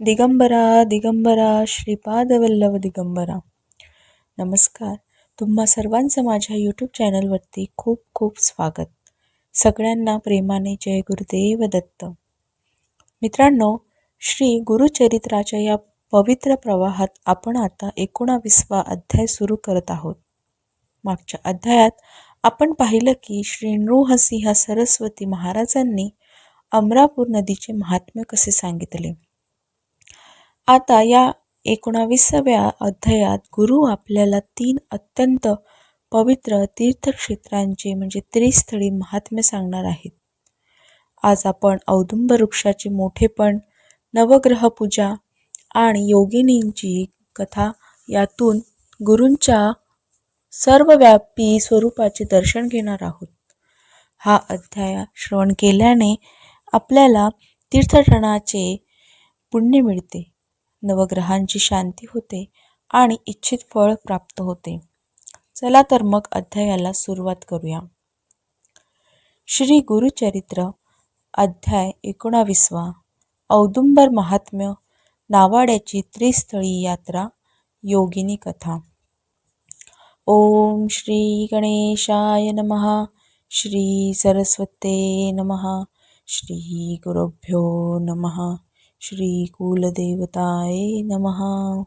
दिगंबरा दिगंबरा श्रीपादवल्लभ दिगंबरा. नमस्कार. तुम्हा सर्वांचं माझ्या यूट्यूब चॅनलवरती खूप खूप स्वागत. सगळ्यांना प्रेमाने जय गुरुदेव दत्त. मित्रांनो श्री गुरुचरित्राच्या या पवित्र प्रवाहात आपण आता एकोणावीसवा अध्याय सुरू करत आहोत. मागच्या अध्यायात आपण पाहिलं की श्री नृहसिंह सरस्वती महाराजांनी अमरापूर नदीचे महात्म्य कसे सांगितले? आता या एकोणाविसाव्या अध्यायात गुरु आपल्याला तीन अत्यंत पवित्र तीर्थक्षेत्रांचे म्हणजे त्रिस्थळी महात्म्य सांगणार आहेत. आज आपण औदुंब वृक्षाचे मोठेपण नवग्रह पूजा आणि योगिनींची कथा यातून गुरूंच्या सर्वव्यापी स्वरूपाचे दर्शन घेणार आहोत. हा अध्याय श्रवण केल्याने आपल्याला तीर्थटनाचे पुण्य मिळते. नवग्रहांची शांती होते आणि इच्छित फळ प्राप्त होते. चला तर मग अध्यायाला सुरुवात करूया. श्री गुरुचरित्र अध्याय एकोणावीसवा. औदुंबर महात्म्य नावाड्याची त्रिस्थळी यात्रा योगिनी कथा. ओम श्री गणेशाय नमहा श्री सरस्वते नमहा श्री गुरुभ्यो नमहा श्री कुलदेवताय नमः.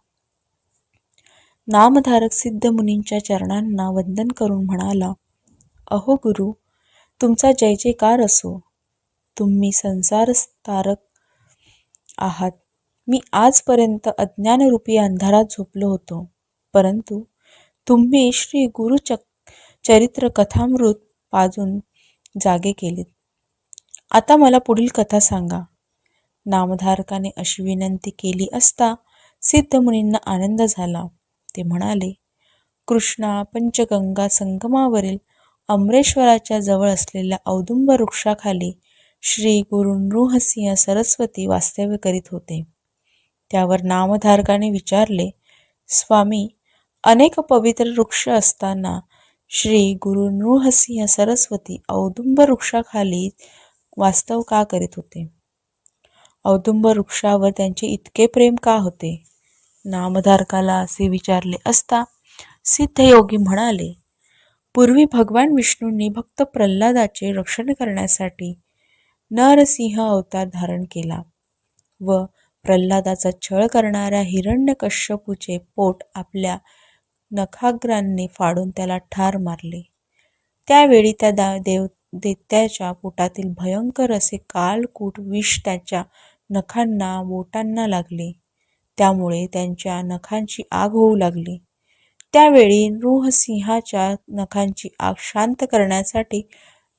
नामधारक सिद्ध मुनींच्या चरणांना वंदन करून म्हणाला अहो गुरु तुमचा जय जयकार असो. तुम्ही संसारस्तारक आहात. मी आजपर्यंत अज्ञानरूपी अंधारात झोपलो होतो. परंतु तुम्ही श्री गुरुचक चरित्र कथामृत पाजून जागे केलेत. आता मला पुढील कथा सांगा. नामधारकाने अशी विनंती केली असता सिद्धमुनींना आनंद झाला. ते म्हणाले कृष्णा पंचगंगा संगमावरील अमरेश्वराच्या जवळ असलेल्या औदुंब वृक्षाखाली श्री गुरु नृहसिंह सरस्वती वास्तव्य करीत होते. त्यावर नामधारकाने विचारले स्वामी अनेक पवित्र वृक्ष असताना श्री गुरु नृहसिंह सरस्वती औदुंब वृक्षाखाली वास्तव का करीत होते? औदुंब वृक्षावर त्यांचे इतके प्रेम का होते? नामधारकाला असे विचारले असता सिद्धयोगी म्हणाले पूर्वी भगवान विष्णूंनी भक्त प्रल्हादाचे रक्षण करण्यासाठी नरसिंह अवतार धारण केला व प्रल्हादाचा छळ करणाऱ्या हिरण्यकश्यपूचे पोट आपल्या नखाग्रांनी फाडून त्याला ठार मारले. त्यावेळी त्या दा देव दैत्याच्या पोटातील भयंकर असे कालकूट विष त्याच्या नखांना बोटांना लागले. त्यामुळे त्यांच्या नखांची आग होऊ लागली. त्यावेळी नृहसिंहाच्या नखांची आग शांत करण्यासाठी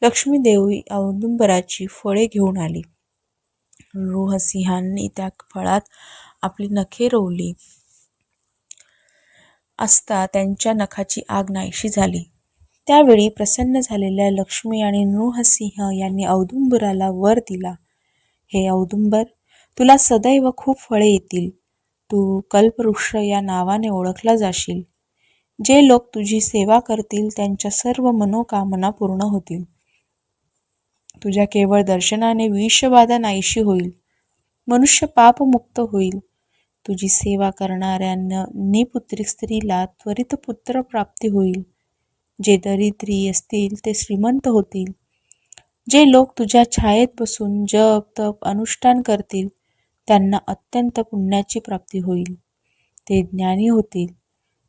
लक्ष्मीदेवी औदुंबराची फळे घेऊन आली. नृहसिंहांनी त्या फळात आपली नखे रोवली. असता त्यांच्या नखाची आग नाहीशी झाली. त्यावेळी प्रसन्न झालेल्या लक्ष्मी आणि नृहसिंह यांनी औदुंबराला वर दिला. हे औदुंबर तुला सदैव खूप फळे येतील. तू कल्पवृक्ष या नावाने ओळखला जाशील. जे लोक तुझी सेवा करतील त्यांच्या सर्व मनोकामना पूर्ण होतील. तुझ्या केवळ दर्शनाने विषबाधा नाहीशी होईल. मनुष्य पापमुक्त होईल. तुझी सेवा करणाऱ्या निपुत्रिक स्त्रीला त्वरित पुत्र प्राप्ती होईल. जे दरिद्री असतील ते श्रीमंत होतील. जे लोक तुझ्या छायेत बसून जप तप अनुष्ठान करतील त्यांना अत्यंत पुण्याची प्राप्ती होईल. ते ज्ञानी होतील.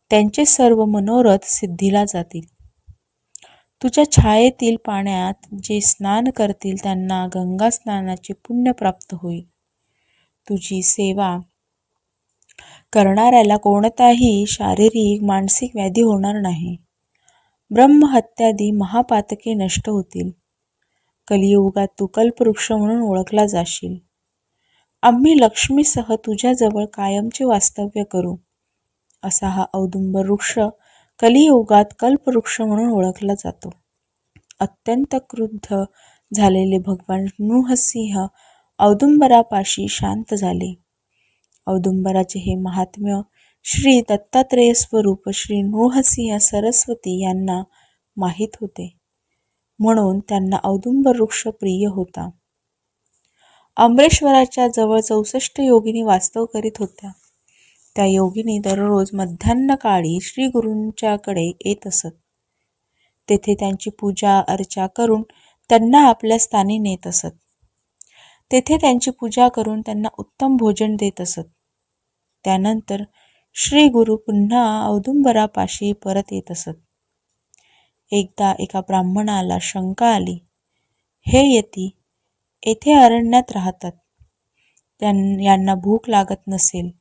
त्यांचे सर्व मनोरथ सिद्धीला जातील. तुझ्या छायेतील पाण्यात जे स्नान करतील त्यांना गंगा स्नानाचे पुण्य प्राप्त होईल. तुझी सेवा करणाऱ्याला कोणताही शारीरिक मानसिक व्याधी होणार नाही. ब्रह्महत्यादी महापातके नष्ट होतील. कलियुगात तू कल्पवृक्ष म्हणून ओळखला जाशील. आम्ही लक्ष्मीसह तुझ्याजवळ कायमचे वास्तव्य करू. असा हा औदुंबर वृक्ष कलियुगात कल्पवृक्ष म्हणून ओळखला जातो. अत्यंत क्रुद्ध झालेले भगवान नृहसिंह औदुंबरापाशी शांत झाले. औदुंबराचे हे महात्म्य श्री दत्तात्रेय स्वरूप श्री नृहसिंह सरस्वती यांना माहीत होते. म्हणून त्यांना औदुंबर वृक्ष प्रिय होता. अमरेश्वराच्या जवळ चौसष्ट योगिनी वास्तव करीत होत्या. त्या योगिनी दररोज मध्यान्हकाळी श्री गुरूंच्याकडे येत असत. तेथे त्यांची पूजा अर्चा करून त्यांना आपल्या स्थानी नेत असत. तेथे त्यांची पूजा करून त्यांना उत्तम भोजन देत असत. त्यानंतर श्री गुरु पुन्हा औदुंबरापाशी परत येत असत. एकदा एका ब्राह्मणाला शंका आली हे यती येथे अरण्यात राहतात. त्यां यांना भूक लागत नसेल.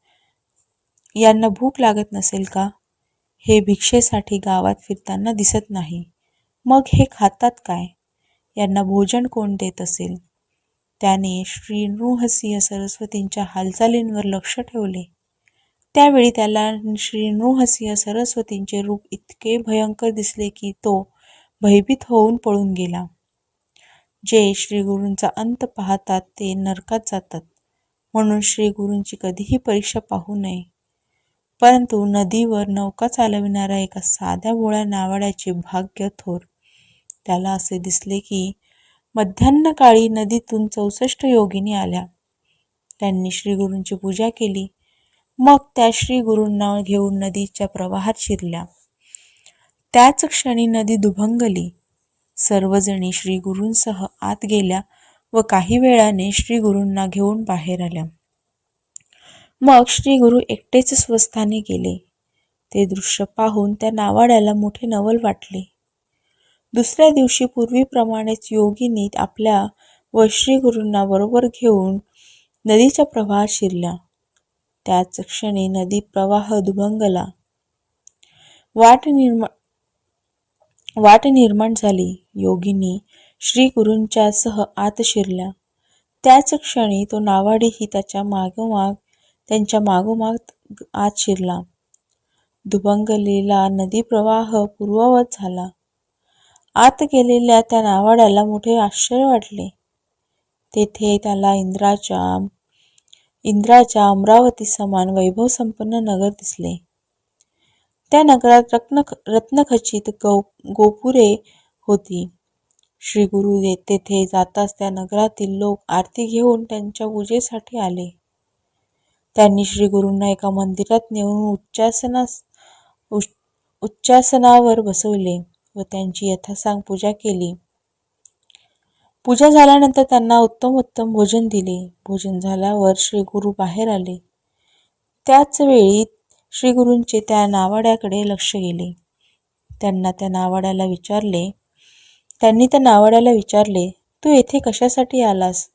यांना भूक लागत नसेल का? हे भिक्षेसाठी गावात फिरताना दिसत नाही. मग हे खातात काय? यांना भोजन कोण देत असेल? त्याने श्री नृहसिंह सरस्वतींच्या हालचालींवर लक्ष ठेवले. त्यावेळी त्याला श्री नृहसिंह सरस्वतींचे रूप इतके भयंकर दिसले की तो भयभीत होऊन पळून गेला. जे श्री गुरूंचा अंत पाहतात ते नरकात जातात. म्हणून श्री गुरूंची कधीही परीक्षा पाहू नये. परंतु नदीवर नौका चालविणाऱ्या एका साध्या भोळ्या नावाड्याचे भाग्य थोर. त्याला असे दिसले की मध्यान्हकाळी नदीतून चौसष्ट योगिनी आल्या. त्यांनी श्री गुरूंची पूजा केली. मग त्या श्री गुरूंना घेऊन नदीच्या प्रवाहात शिरल्या. त्याच क्षणी नदी दुभंगली. सर्वजणी श्री गुरूंसह आत गेल्या व काही वेळाने श्री गुरूंना घेऊन बाहेर आल्या. मग श्री गुरु एकटेच स्वस्थाने गेले. ते दृश्य पाहून त्या नावाड्याला मोठे नवल वाटले. दुसऱ्या दिवशी पूर्वीप्रमाणेच योगिनी आपल्या व श्री गुरूंना बरोबर घेऊन नदीच्या प्रवाहात शिरल्या. त्याच क्षणी नदी प्रवाह दुभंगला. वाट निर्माण वाट निर्माण झाली. योगिनी श्री गुरूंच्या सह आत शिरल्या. त्याच क्षणी तो नावाडीही त्याच्या मागोमाग त्यांच्या मागोमाग आत शिरला. दुभंगलेला नदी प्रवाह पूर्ववत झाला. आत गेलेल्या त्या नावाड्याला मोठे आश्चर्य वाटले. तेथे त्याला इंद्राच्या इंद्राच्या अमरावती समान वैभवसंपन्न नगर दिसले. त्या नगरात रत्न रत्नखचित गौ गोपुरे होती. श्री गुरु तेथे जाताच त्या नगरातील लोक आरती घेऊन त्यांच्या पूजेसाठी आले. त्यांनी श्री गुरूंना एका मंदिरात नेऊन उच्चासनास उच्चासनावर बसवले व त्यांची यथासांग पूजा केली. पूजा झाल्यानंतर त्यांना उत्तम उत्तम भोजन दिले. भोजन झाल्यावर श्री गुरु बाहेर आले. त्याच वेळी श्री गुरूंचे त्या नावाड्याकडे लक्ष गेले. त्यांना त्या नावाड्याला विचारले त्यांनी त्या नावाड्याला विचारले तू येथे कशासाठी आलास?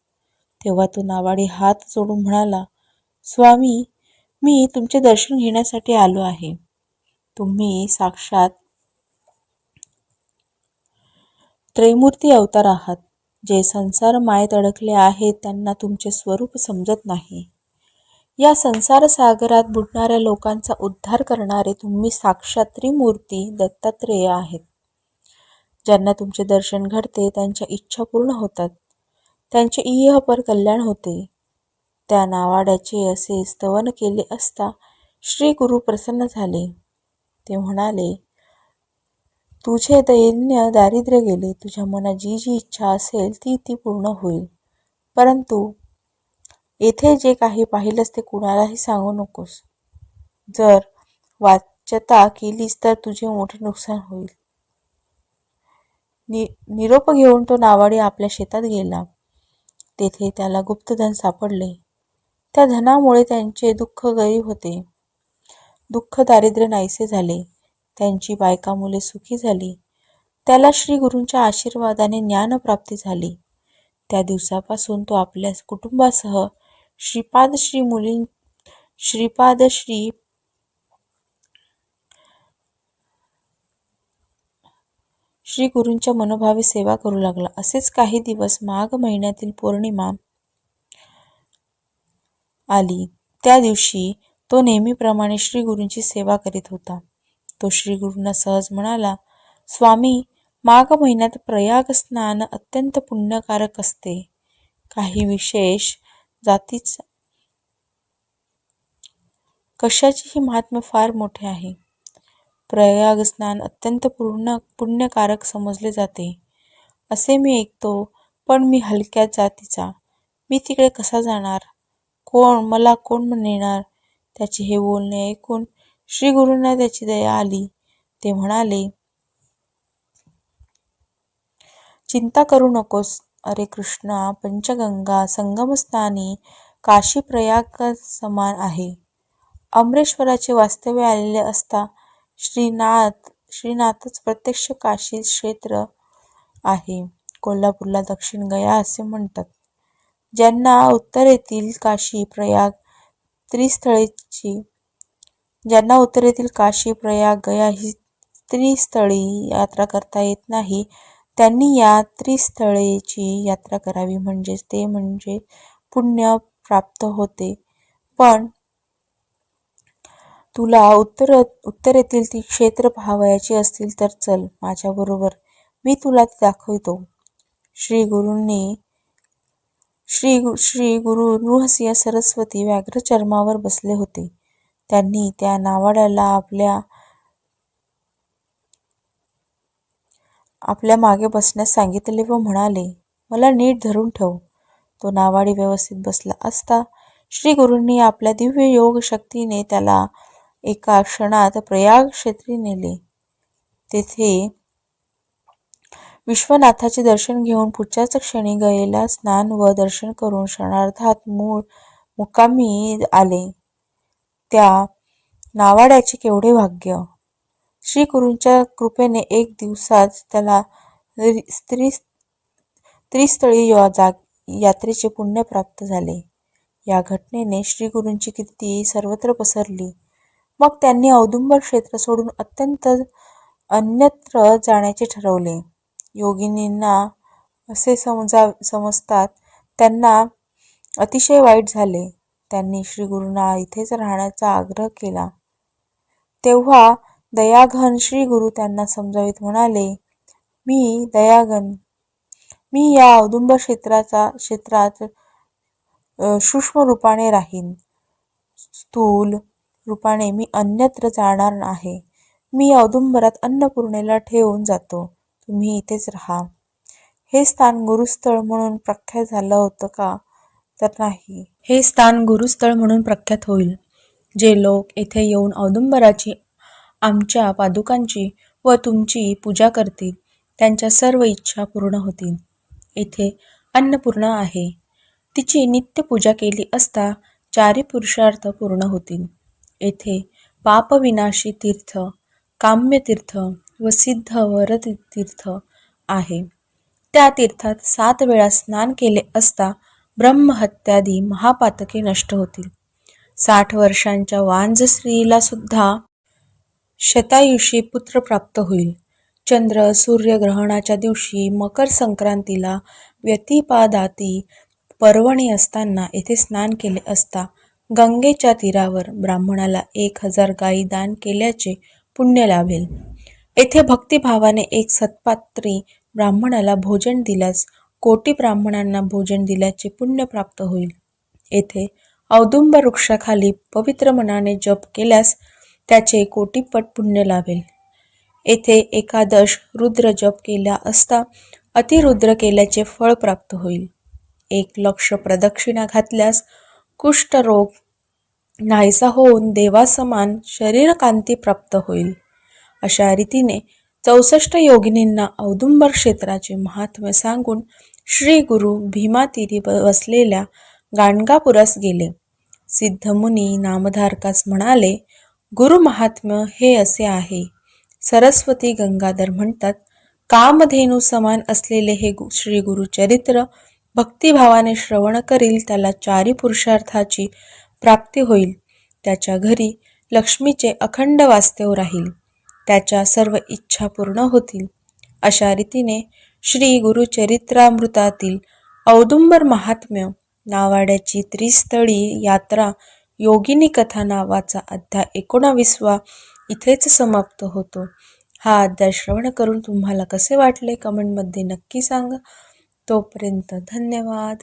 तेव्हा तो नावाडी हात जोडून म्हणाला स्वामी मी तुमचे दर्शन घेण्यासाठी आलो आहे. तुम्ही साक्षात त्रैमूर्ती अवतार आहात. जे संसार मायेत अडकले आहेत त्यांना तुमचे स्वरूप समजत नाही. या संसार सागरात बुडणाऱ्या लोकांचा उद्धार करणारे तुम्ही साक्षात त्रिमूर्ती दत्तात्रेय आहेत. ज्यांना तुमचे दर्शन घडते त्यांच्या इच्छा पूर्ण होतात. त्यांचे इहपर कल्याण होते. त्या नावाड्याचे असे स्तवन केले असता श्री गुरु प्रसन्न झाले. ते म्हणाले तुझे दैन्य दारिद्र्य गेले. तुझ्या मनात जी जी इच्छा असेल ती ती पूर्ण होईल. परंतु येथे जे काही पाहिलंस ते कुणालाही सांगू नकोस. जर वाच्यता केलीस तर तुझे मोठे नुकसान होईल. नि निरोप घेऊन तो नावाडी आपल्या शेतात गेला. तेथे त्याला गुप्तधन सापडले. त्या धनामुळे त्यांचे दुःख गरीब होते. दुःख दारिद्र्य नाहीसे झाले. त्यांची बायका मुले सुखी झाली. त्याला श्री गुरूंच्या आशीर्वादाने ज्ञानप्राप्ती झाली. त्या दिवसापासून तो आपल्या कुटुंबासह श्रीपाद श्री मुली श्रीपाद श्री श्री गुरूंच्या मनोभावे सेवा करू लागला. असेच काही दिवस माघ महिन्यातील पौर्णिमा आली. त्या दिवशी तो नेहमीप्रमाणे श्री गुरूंची सेवा करीत होता. तो श्रीगुरूंना सहज म्हणाला स्वामी माघ महिन्यात प्रयाग स्नान अत्यंत पुण्यकारक असते. काही विशेष जातीच कशाचीही महात्म्य फार मोठे आहे. प्रयाग स्नान अत्यंत पूर्ण पुण्यकारक समजले जाते. असे मी ऐकतो पण मी हलक्या जातीचा. मी तिकडे कसा जाणार? कोण मला कोण नेणार? त्याचे हे बोलणे ऐकून श्री गुरूंना त्याची दया आली. ते म्हणाले चिंता करू नकोस अरे कृष्णा पंचगंगा संगमस्थानी काशी प्रयाग समान आहे. अमरेश्वराचे वास्तव्य आलेले असता श्रीनाथ श्रीनाथच प्रत्यक्ष काशी क्षेत्र आहे. कोल्हापूरला दक्षिण गया असे म्हणतात. ज्यांना उत्तरेतील काशी प्रयाग त्रिस्थळीची ज्यांना उत्तरेतील काशी प्रयाग गया ही त्रिस्थळी यात्रा करता येत नाही त्यांनी या त्रिस्थळेची यात्रा करावी. म्हणजेच ते म्हणजे पुण्य प्राप्त होते. पण तुला उत्तर उत्तरेतील ती क्षेत्र पाहावयाची असतील तर चल माझ्याबरोबर. मी तुला ती दाखवितो. श्री गुरूंनी श्री श्री गुरु नृहसिंह सरस्वती व्याघ्र चर्मावर बसले होते. त्यांनी त्या नावाड्याला आपल्या आपल्या मागे बसण्यास सांगितले व म्हणाले मला नीट धरून ठेव तो नावाडी व्यवस्थित बसला असता श्री गुरूंनी आपल्या दिव्य योग शक्तीने त्याला एका क्षणात प्रयाग क्षेत्री नेले. तेथे विश्वनाथाचे दर्शन घेऊन पुढच्याच क्षणी गयेला स्नान व दर्शन करून क्षणार्धात मूळ मुक्कामी आले. त्या नावाड्याचे केवढे भाग्य. श्री गुरूंच्या कृपेने एक दिवसात त्याला स्त्री त्रिस्थळी जाग यात्रेचे पुण्य प्राप्त झाले. या घटनेने श्री गुरूंची कीर्ती सर्वत्र पसरली. मग त्यांनी औदुंबर क्षेत्र सोडून अत्यंत अन्यत्र जाण्याचे ठरवले. योगिनींना असे समजा समजतात त्यांना अतिशय वाईट झाले. त्यांनी श्री गुरुंना इथेच राहण्याचा आग्रह केला. तेव्हा दयाघन श्री गुरु त्यांना समजावीत म्हणाले मी दयागन मी या औदुंबर क्षेत्राचा क्षेत्रात सूक्ष्म रूपाने राहीन. स्थूल रूपाने मी अन्यत्र जाणार आहे. मी औदुंबरात अन्नपूर्णेला ठेवून जातो. तुम्ही इथेच राहा. हे स्थान गुरुस्थळ म्हणून प्रख्यात झालं होतं का? तर नाही. हे स्थान गुरुस्थळ म्हणून प्रख्यात होईल जे लोक येथे येऊन औदुंबराची आमच्या पादुकांची व तुमची पूजा करतील त्यांच्या सर्व इच्छा पूर्ण होतील. येथे अन्नपूर्ण आहे. तिची नित्य पूजा केली असता चारी पुरुषार्थ पूर्ण होतील. येथे पापविनाशी तीर्थ काम्यतीर्थ व सिद्ध वरद तीर्थ आहे. त्या तीर्थात सात वेळा स्नान केले असता ब्रह्महत्यादी महापातके नष्ट होतील. साठ वर्षांच्या वांज स्त्रीला सुद्धा शतायुषी पुत्र प्राप्त होईल. चंद्र सूर्यग्रहणाच्या दिवशी मकर संक्रांतीला व्यतिपादाती पर्वणी असताना येथे स्नान केले असता गंगेच्या तीरावर ब्राह्मणाला एक हजार गायी दान केल्याचे पुण्य लाभेल. येथे भक्तिभावाने एक सत्पात्री ब्राह्मणाला भोजन दिल्यास कोटी ब्राह्मणांना भोजन दिल्याचे पुण्य प्राप्त होईल. येथे औदुंब वृक्षाखाली पवित्र मनाने जप केल्यास त्याचे कोटीपट पुण्य लाभेल. येथे एकादश रुद्र जप केला असता अतिरुद्र केल्याचे फळ प्राप्त होईल. एक लक्ष प्रदक्षिणा घातल्यास कुष्ठरोग नाहीसा होऊन देवासमान शरीरकांती प्राप्त होईल. अशा रीतीने चौसष्ट योगिनींना औदुंबर क्षेत्राचे महात्म्य सांगून श्री गुरु भीमातीरी बसलेल्या गाणगापुरास गेले. सिद्धमुनी नामधारकास म्हणाले गुरु महात्म्य हे असे आहे. सरस्वती गंगाधर म्हणतात कामधेनू समान असलेले हे श्री गुरु चरित्र भक्तिभावाने श्रवण करील त्याला चारी पुरुषार्थाची प्राप्ती होईल. त्याच्या घरी लक्ष्मीचे अखंड वास्तव राहील. त्याच्या सर्व इच्छा पूर्ण होतील. अशा रीतीने श्री गुरुचरित्रामृतातील औदुंबर महात्म्य नावाड्याची त्रिस्थळी यात्रा योगिनी कथा नावाचा अध्याय एकोणावीसवा इथेच समाप्त होतो. हा अध्याय श्रवण करून तुम्हाला कसे वाटले कमेंटमध्ये नक्की सांगा. तोपर्यंत धन्यवाद.